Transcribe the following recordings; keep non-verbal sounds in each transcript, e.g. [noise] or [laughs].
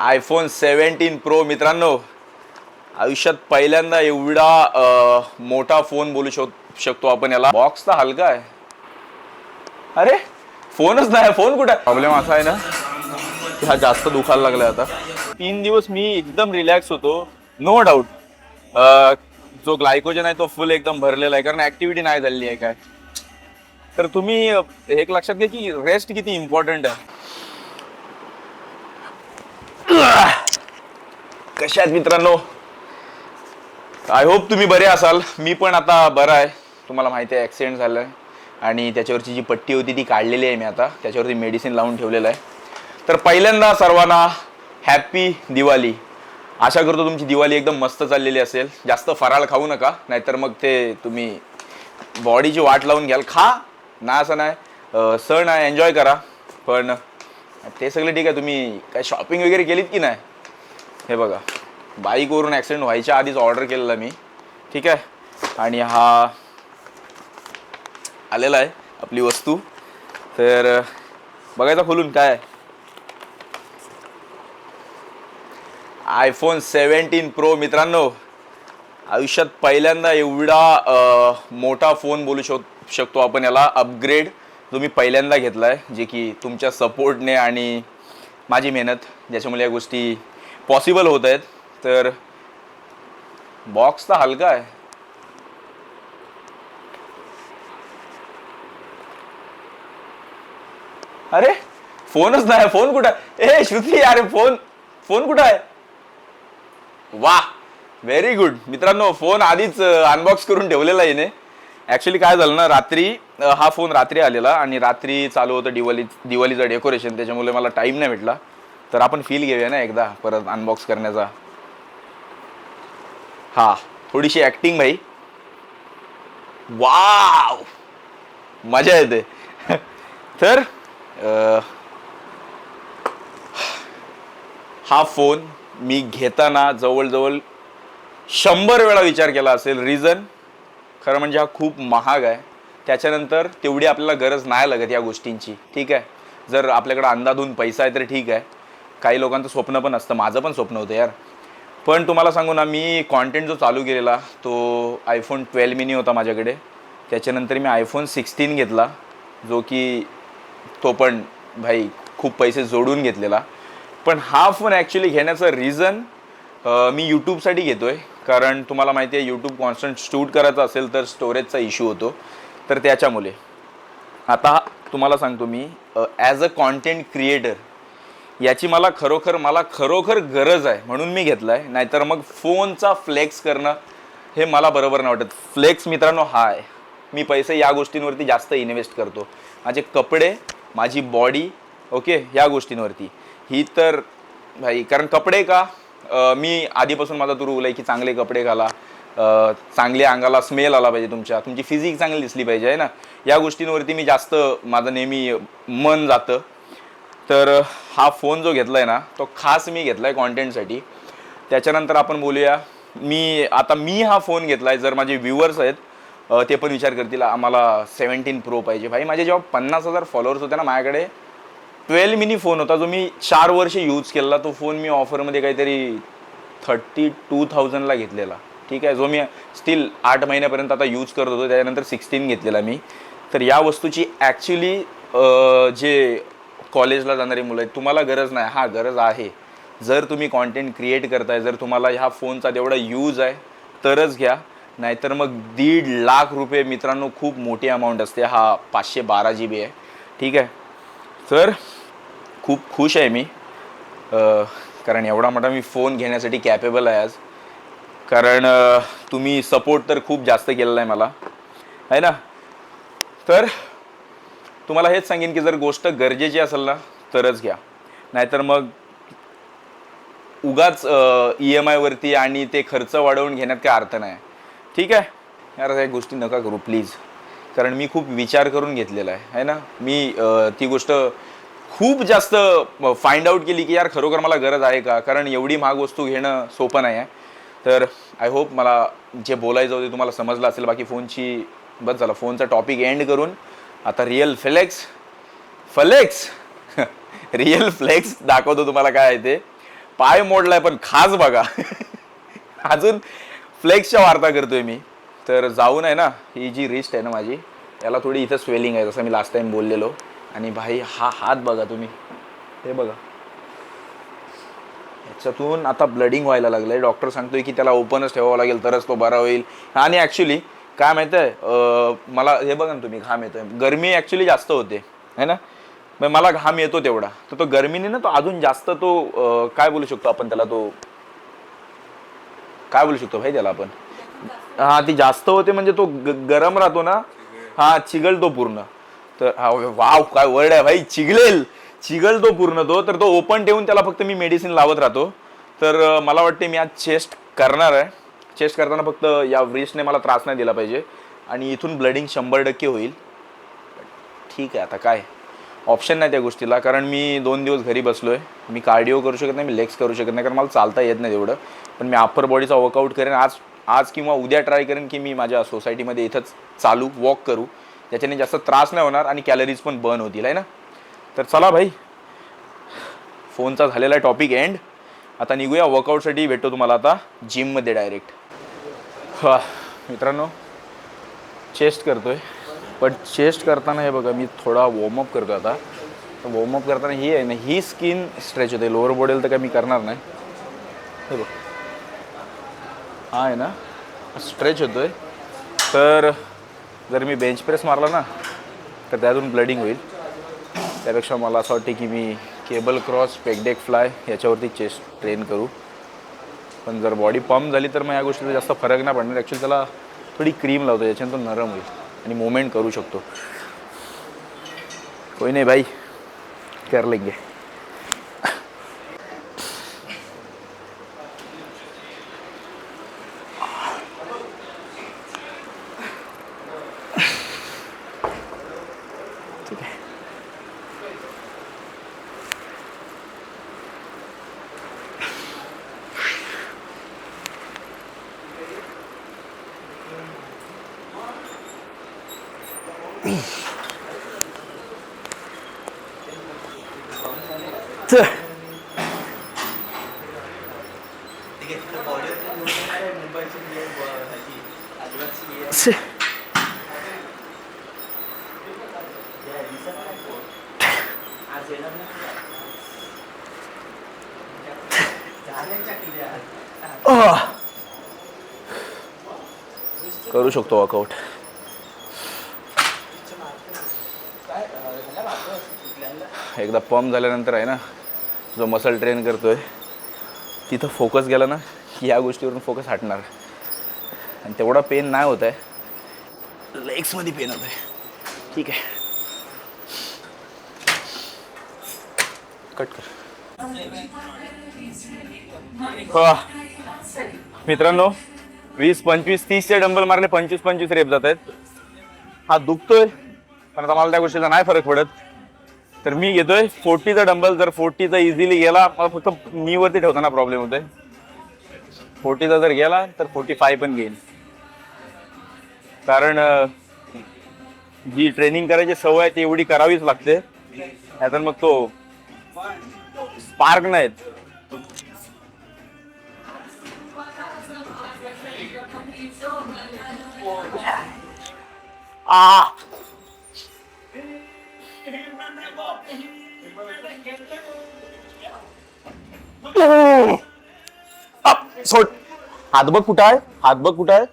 IPhone seventeen pro मित्रांनो आयुष्यात पहिल्यांदा एवढा मोठा फोन बोलू शक शकतो आपण याला. बॉक्स तर हलका आहे. अरे फोनच नाही फोन कुठे? प्रॉब्लेम असा आहे ना की हा जास्त दुखायला लागला आता. तीन दिवस मी एकदम रिलॅक्स होतो नो डाऊट जो ग्लायकोजन आहे तो फुल एकदम भरलेला आहे कारण ऍक्टिव्हिटी नाही झालेली आहे काय. तर तुम्ही एक लक्षात घ्या की रेस्ट किती इम्पॉर्टंट आहे. कशा आहेत मित्रांनो? आय होप तुम्ही बरे असाल. मी पण आता बरं आहे. तुम्हाला माहिती आहे ॲक्सिडेंट झालं आहे आणि त्याच्यावरची जी पट्टी होती ती काढलेली आहे मी आता. त्याच्यावरती मेडिसिन लावून ठेवलेलं आहे. तर पहिल्यांदा सर्वांना हॅप्पी दिवाळी. आशा करतो तुमची दिवाळी एकदम मस्त चाललेली असेल. जास्त फराळ खाऊ नका नाहीतर मग ते तुम्ही बॉडीची वाट लावून घ्याल. खा. ना असं नाही. सण आहे एन्जॉय करा. पण ते सगळं ठीक आहे तुम्ही काय शॉपिंग वगैरे केलीत की नाही? हे बघा बाईकवरून ॲक्सिडेंट व्हायच्या आधीच ऑर्डर केलेला मी. ठीक आहे? आणि हा आलेला आहे आपली वस्तू. तर बघायचा खोलून काय? आयफोन सेवन्टीन प्रो मित्रांनो आयुष्यात पहिल्यांदा एवढा मोठा फोन बोलू शक शकतो आपण याला. अपग्रेड तुम्ही पहिल्यांदा घेतला आहे जे की तुमच्या सपोर्टने आणि माझी मेहनत ज्याच्यामुळे या गोष्टी पॉसिबल होत आहेत. तर बॉक्स तर हलका आहे. अरे फोनच नाही फोन कुठं आहे? ए श्रुती अरे फोन फोन कुठं आहे? वा व्हेरी गुड मित्रांनो फोन आधीच अनबॉक्स करून ठेवलेला आहे ॲक्च्युली काय झालं ना रात्री हा फोन रात्री आलेला आणि रात्री चालू होतं दिवाळी दिवाळीचं डेकोरेशन त्याच्यामुळे मला टाईम नाही भेटला. तर आपण फील घेऊया ना एकदा परत अनबॉक्स करण्याचा. हा थोडीशी ॲक्टिंग भाई. वाव मजा येते. [laughs] तर हा फोन मी घेताना जवळजवळ शंभर वेळा विचार केला असेल. रिझन खरं म्हणजे हा खूप महाग आहे. त्याच्यानंतर तेवढी आपल्याला गरज नाही लागत या गोष्टींची. ठीक आहे? जर आपल्याकडे अंदाधून पैसा आहे तर ठीक आहे. काही लोकांचं स्वप्न पण असतं. माझं पण स्वप्न होतं यार. पण तुम्हाला सांगू ना मी कॉन्टेंट जो चालू केलेला तो आयफोन ट्वेल्व मिनी होता माझ्याकडे. त्याच्यानंतर मी आयफोन सिक्स्टीन घेतला जो की तो पण भाई खूप पैसे जोडून घेतलेला. पण हा फोन ॲक्च्युली घेण्याचं रिझन मी यूट्यूबसाठी घेतो आहे कारण तुम्हाला माहिती आहे यूट्यूब कॉन्स्टंट शूट करायचं असेल तर स्टोरेजचा इश्यू होतो. तर त्याच्यामुळे. आता तुम्हाला सांगतो मी ॲज अ कॉन्टेंट क्रिएटर याची मला खरोखर मला खरोखर गरज आहे म्हणून मी घेतला आहे नाहीतर मग फोनचा फ्लेक्स करणं हे मला बरोबर नाही वाटत. फ्लेक्स मित्रांनो हा आहे. मी पैसे या गोष्टींवरती जास्त इन्व्हेस्ट करतो. माझे कपडे माझी बॉडी ओके ह्या गोष्टींवरती. ही तर भाई कारण कपडे का? मी आधीपासून माझा तो रूल आहे की चांगले कपडे घाला. चांगल्या चांगले अंगाला स्मेल आला पाहिजे तुमच्या. तुमची फिजिक चांगली दिसली पाहिजे आहे ना? या गोष्टींवरती मी जास्त माझं नेहमी मन जातं. तर हा फोन जो घेतला आहे ना तो खास मी घेतला आहे कॉन्टेंटसाठी त्याच्यानंतर आपण बोलूया मी आता मी हा फोन घेतला आहे जर माझे व्ह्युअर्स आहेत ते पण विचार करतील आम्हाला सेवन्टीन प्रो पाहिजे. भाई माझे जेव्हा पन्नास हजार फॉलोअर्स होते ना माझ्याकडे ट्वेल्व मिनी फोन होता जो मी चार वर्ष यूज केला तो फोन मी ऑफरमध्ये काहीतरी थर्टी टू थाउजंडला घेतलेला. ठीक आहे? जो मी स्टील आठ महिन्यापर्यंत आता यूज करत होतो त्याच्यानंतर सिक्स्टीन घेतलेला मी. तर या वस्तूची ॲक्च्युली जे कॉलेजला जाणारी मुलं आहेत तुम्हाला गरज नाही. हा गरज आहे. जर तुम्ही कॉन्टेंट क्रिएट करताय जर तुम्हाला ह्या फोनचा तेवढा यूज आहे तरच घ्या. नाहीतर मग दीड लाख रुपये मित्रांनो खूप मोठी अमाऊंट असते. हा पाचशे बारा जी बी आहे. ठीक आहे? तर खूप खुश आहे मी. कारण एवढा मोठा मी फोन घेण्यासाठी कॅपेबल आहे आज. कारण तुम्ही सपोर्ट तर खूप जास्त केलेला आहे मला. आहे ना? तर तुम्हाला हेच सांगेन की जर गोष्ट गरजेची असेल ना तरच घ्या. नाहीतर मग उगाच ई एम आयवरती आणि ते खर्च वाढवून घेण्यात काय अर्थ नाही. ठीक आहे? यार काही गोष्टी नका करू प्लीज कारण मी खूप विचार करून घेतलेला आहे. है ना? मी ती गोष्ट खूप जास्त फाइंड आउट केली की यार खरोखर मला गरज आहे का? कारण एवढी महाग वस्तू घेणं सोपं नाही आहे तर आय होप मला जे बोलायचं होते तुम्हाला समजलं असेल. बाकी फोनची बस झालं. फोनचा टॉपिक एंड करून आता real flex flex real flex दाखवतो तुम्हाला काय आहे ते. पाय मोडलाय पण खास बघा. [laughs] अजून फ्लेक्सच्या वार्ता करतोय मी. तर जाऊन आहे ना ही जी रिस्ट आहे ना माझी याला थोडी इथं स्वेलिंग आहे जसं मी लास्ट टाइम बोललेलो. आणि भाई हा हात बघा तुम्ही. हे बघा. याच्यातून आता ब्लडिंग व्हायला लागलंय. डॉक्टर सांगतोय की त्याला ओपनच ठेवावं लागेल तरच तो बरा होईल. आणि ॲक्च्युली काय माहिती आहे मला हे बघा ना तुम्ही घाम येतोय. गरमी ॲक्च्युली जास्त होते है ना? मग मला घाम येतो तेवढा. तर तो गरमीने ना तो अजून जास्त तो काय बोलू शकतो आपण त्याला तो? काय बोलू शकतो भाई त्याला आपण? हा ती जास्त होते म्हणजे तो ग- गरम राहतो ना? हा चिगलतो पूर्ण. तर हा वाव काय वर्ड आहे भाई चिघल चिघल तो पूर्ण तो तर तो ओपन ठेवून त्याला फक्त मी मेडिसिन लावत राहतो. तर मला वाटते मी आज चेस्ट करणार आहे. चेस्ट करताना फक्त या व्रिस्टने मला त्रास नाही दिला पाहिजे. आणि इथून ब्लडिंग शंभर टक्के होईल. ठीक आहे आता काय? ऑप्शन नाही त्या गोष्टीला कारण मी दोन दिवस घरी बसलो आहे मी कार्डिओ करू शकत नाही मी लेग्स करू शकत नाही कारण मला चालता येत नाही तेवढं. पण मी अप्पर बॉडीचा वर्कआउट करेन. आज आज किंवा उद्या ट्राय करेन की मी माझ्या सोसायटीमध्ये इथंच चालू वॉक करू. ज्याच्याने जास्त त्रास नाही होणार आणि कॅलरीज पण बर्न होतील आहे ना? तर चला भाई. फोनचा झालेला आहे टॉपिक एंड आता निघूया. वर्कआउटसाठी भेटतो तुम्हाला आता जिममध्ये डायरेक्ट हां मित्रांनो चेस्ट करतोय. पण चेस्ट करताना हे बघा मी थोडा वॉर्मअप करतो आता. तर वॉर्मअप करताना ही आहे ना ही स्किन स्ट्रेच होते. लोअर बॉडीला तर काय मी करणार नाही. हे बघ. हा आहे ना स्ट्रेच होतोय. तर जर मी बेंच प्रेस मारला ना तर त्यातून ब्लडिंग होईल. त्यापेक्षा मला असं वाटते की मी cable cross pec deck fly याच्यावरती चेस्ट ट्रेन करू. पण जर बॉडी पंप झाली तर मग या गोष्टीचा जास्त फरक नाही पडणार. ॲक्च्युली त्याला थोडी क्रीम लावतो याच्यानं तो नरम होईल आणि मुवमेंट करू शकतो. कोई नाही भाई? कर लेंगे [laughs] करू शकतो वर्कआउट एकदा पंप झाल्यानंतर आहे ना जो मसल ट्रेन करतोय तिथं फोकस गेला ना की या गोष्टीवरून फोकस हटणार. आणि तेवढा पेन नाही होत आहे. लेग्समध्ये पेन होत आहे. ठीक आहे. कट कर. मित्रांनो वीस पंचवीस तीसचे डंबल मारले पंचवीस पंचवीस रेप जात आहेत. हा दुखतोय पण आता मला त्या गोष्टीचा नाही फरक पडत. तर मी घेतोय. फोर्टीचा डंबल जर फोर्टीचा इझिली गेला मला फक्त मी वरती ठेवताना प्रॉब्लेम होतोय. फोर्टीचा जर गेला तर फोर्टी फाय पण घेईन. कारण जी ट्रेनिंग करायची सवय आहे ती एवढी करावीच लागते. नाहीतर मग तो स्पार्क नाहीत. आ! सोड. हात बघ कुठं आहे. हात बघ कुठं आहे.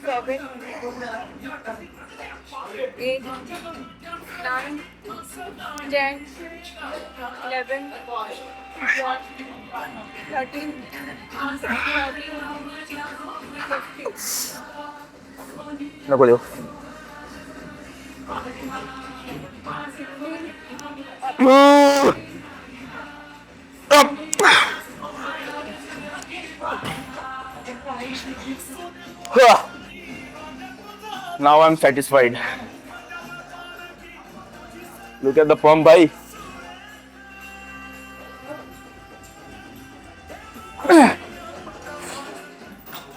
Four, five, no, seven, eight, nine, ten, eleven, twelve, नाव आय एम सॅटिस्फाईड देऊ Now I'm satisfied. Look at the pump, bhai.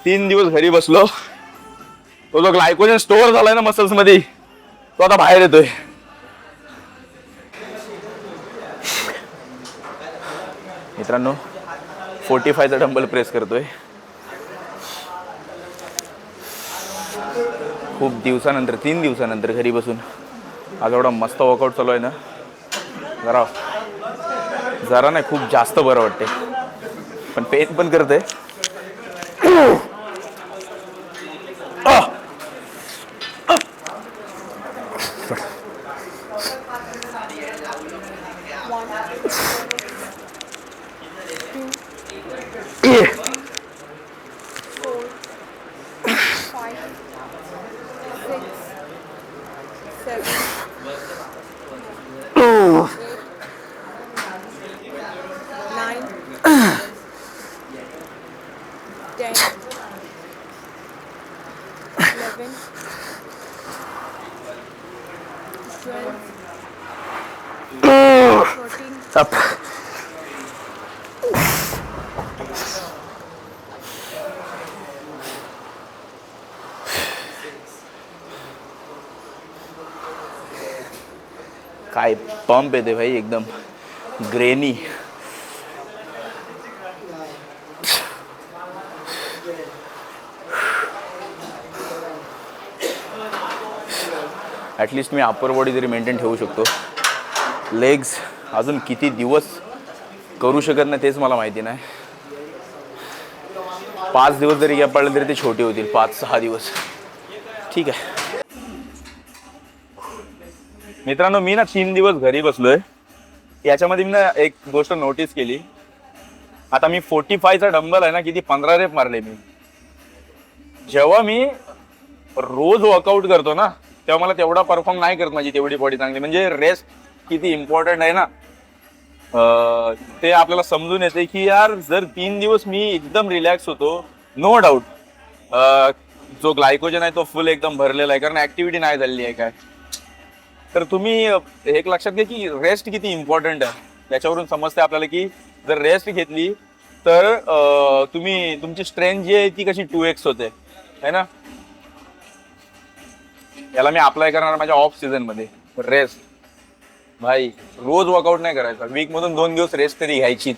तीन दिवस घरी बसलो तो जो ग्लायकोजन स्टोअर झालाय ना मसल्समध्ये तो आता बाहेर येतोय मित्रांनो फोर्टी फायचा डंबल प्रेस करतोय खूप दिवसानंतर तीन दिवसानंतर घरी बसून. आज एवढा मस्त वर्कआउट चालू आहे ना. जरा जरा नाही खूप जास्त बरं वाटते पण पेन पण करते Let's go. काय पंप येते भाई एकदम ग्रेनी ॲटलिस्ट मी अपर बॉडी तरी मेंटेन ठेवू शकतो. लेग्स अजून किती दिवस करू शकत नाही तेच मला माहिती नाही. पाच दिवस जरी गॅप पडले तरी ते छोटे होतील पाच सहा दिवस. ठीक आहे. मित्रांनो मी ना तीन दिवस घरी बसलोय. याच्यामध्ये मी ना एक गोष्ट नोटीस केली. आता मी फोर्टी फायचा डंबल आहे ना किती? पंधरा रेप मारले मी. जेव्हा मी रोज वर्कआउट करतो ना तेव्हा मला तेवढा परफॉर्म नाही करत माझी तेवढी बॉडी चांगली. म्हणजे रेस्ट किती इम्पॉर्टंट आहे ना. ते आपल्याला समजून येते की यार जर तीन दिवस मी एकदम रिलॅक्स होतो नो डाऊट जो ग्लायकोजन आहे तो फुल एकदम भरलेला आहे कारण ऍक्टिव्हिटी नाही झालेली आहे काय. तर तुम्ही एक लक्षात घ्या की रेस्ट किती इम्पॉर्टंट आहे. त्याच्यावरून समजते आपल्याला की जर रेस्ट घेतली तर तुम्ही तुमची स्ट्रेंथ जी आहे ती कशी टू एक्स होते. है ना? याला मी अप्लाय करणार माझ्या ऑफ सीझनमध्ये. रेस्ट भाई रोज वर्कआउट नाही करायचा. वीक मधून दोन दिवस रेस्ट तरी घ्यायचीच.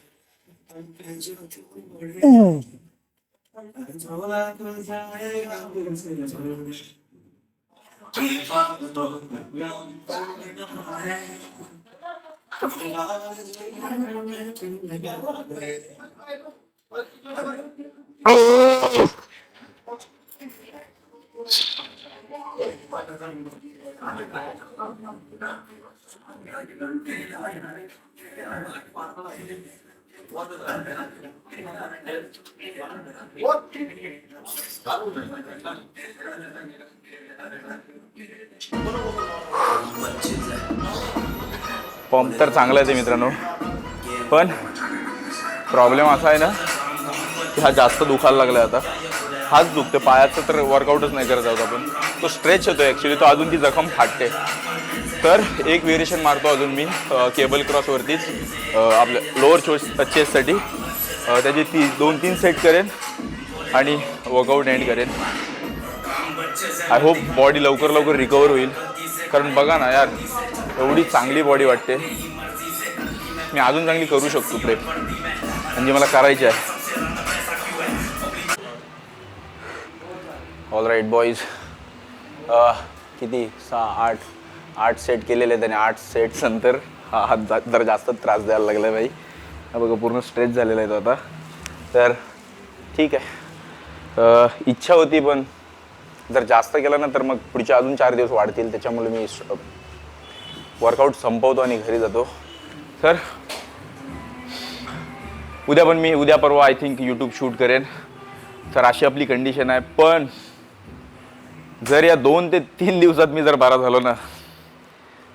응. पंप तर चांगला आहे ते मित्रांनो. पण प्रॉब्लेम असा आहे ना की हा जास्त दुखायला लागला आता. हाच दुखते पायाचं तर वर्कआउटच नाही करत आहोत आपण. तो स्ट्रेच होतो ॲक्च्युली तो अजून ती जखम फाटते. तर एक व्हेरिएशन मारतो अजून मी केबल क्रॉसवरतीच आपल्या लोअर चोस चेससाठी त्याची ती दोन तीन सेट करेन आणि वर्कआउट एंड करेन. आय होप बॉडी लवकर लवकर रिकवर होईल. कारण बघा ना यार एवढी चांगली बॉडी वाटते. मी अजून चांगली करू शकतो प्रेप म्हणजे मला करायची आहे. ऑल राईट बॉईज किती? सहा आठ. आठ सेट केलेले आहेत आणि आठ सेट्स नंतर हा हात जा- जरा जास्त त्रास द्यायला लागला आहे बाई हा बघा पूर्ण स्ट्रेच झालेला आहे तो आता. तर ठीक आहे. इच्छा होती पण जर जास्त केलं ना तर मग पुढचे अजून चार दिवस वाढतील. त्याच्यामुळे मी वर्कआउट संपवतो आणि घरी जातो. तर उद्या पण मी उद्या परवा आय थिंक यूट्यूब शूट करेन. तर अशी आपली कंडिशन आहे. पण जर या दोन ते तीन दिवसात मी जर बारा झालो ना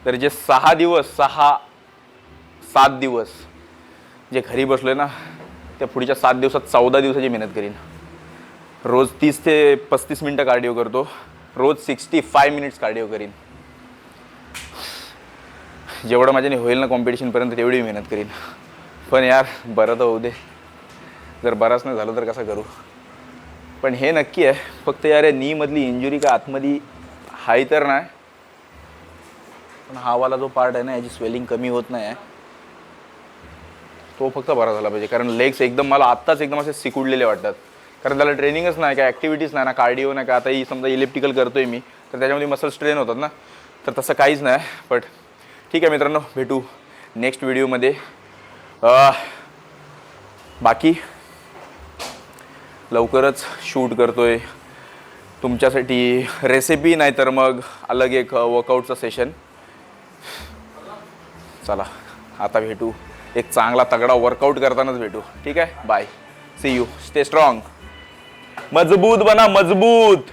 तर जे सहा दिवस सहा सात दिवस जे घरी बसलो आहे ना त्या पुढच्या सात दिवसात चौदा दिवसाची मेहनत करीन. रोज तीस ते पस्तीस मिनटं कार्डिओ करतो. रोज सिक्स्टी फाय मिनिट्स कार्डिओ करीन. जेवढं माझ्याने होईल ना कॉम्पिटिशनपर्यंत तेवढी मेहनत करीन. पण यार बरं तर होऊ दे. जर बराच नाही झालं तर कसं करू? पण हे नक्की आहे. फक्त यार नीमधली इंजुरी का आतमध्ये हाय तर नाही. पण हा वाला जो पार्ट आहे ना याची स्वेलिंग कमी होत नाही आहे. तो फक्त बरा झाला पाहिजे. कारण लेग्स एकदम मला आत्ताच एकदम असे सिकुडलेले वाटतात. कारण त्याला ट्रेनिंगच नाही काय ॲक्टिव्हिटीज नाही ना कार्डिओ नाही का आता ही समजा इलेक्ट्रिकल आहे मी तर त्याच्यामध्ये मसल स्ट्रेन होतात ना. तर तसं काहीच नाही बट ठीक आहे मित्रांनो भेटू नेक्स्ट व्हिडिओमध्ये बाकी लवकरच शूट करतो आहे तुमच्यासाठी रेसिपी नाही तर मग अलग एक वर्कआउटचं सेशन चला आता भेटू. एक चांगला तगडा वर्कआउट करतानाच भेटू. ठीक आहे? Bye see you stay strong मजबूत बना मजबूत!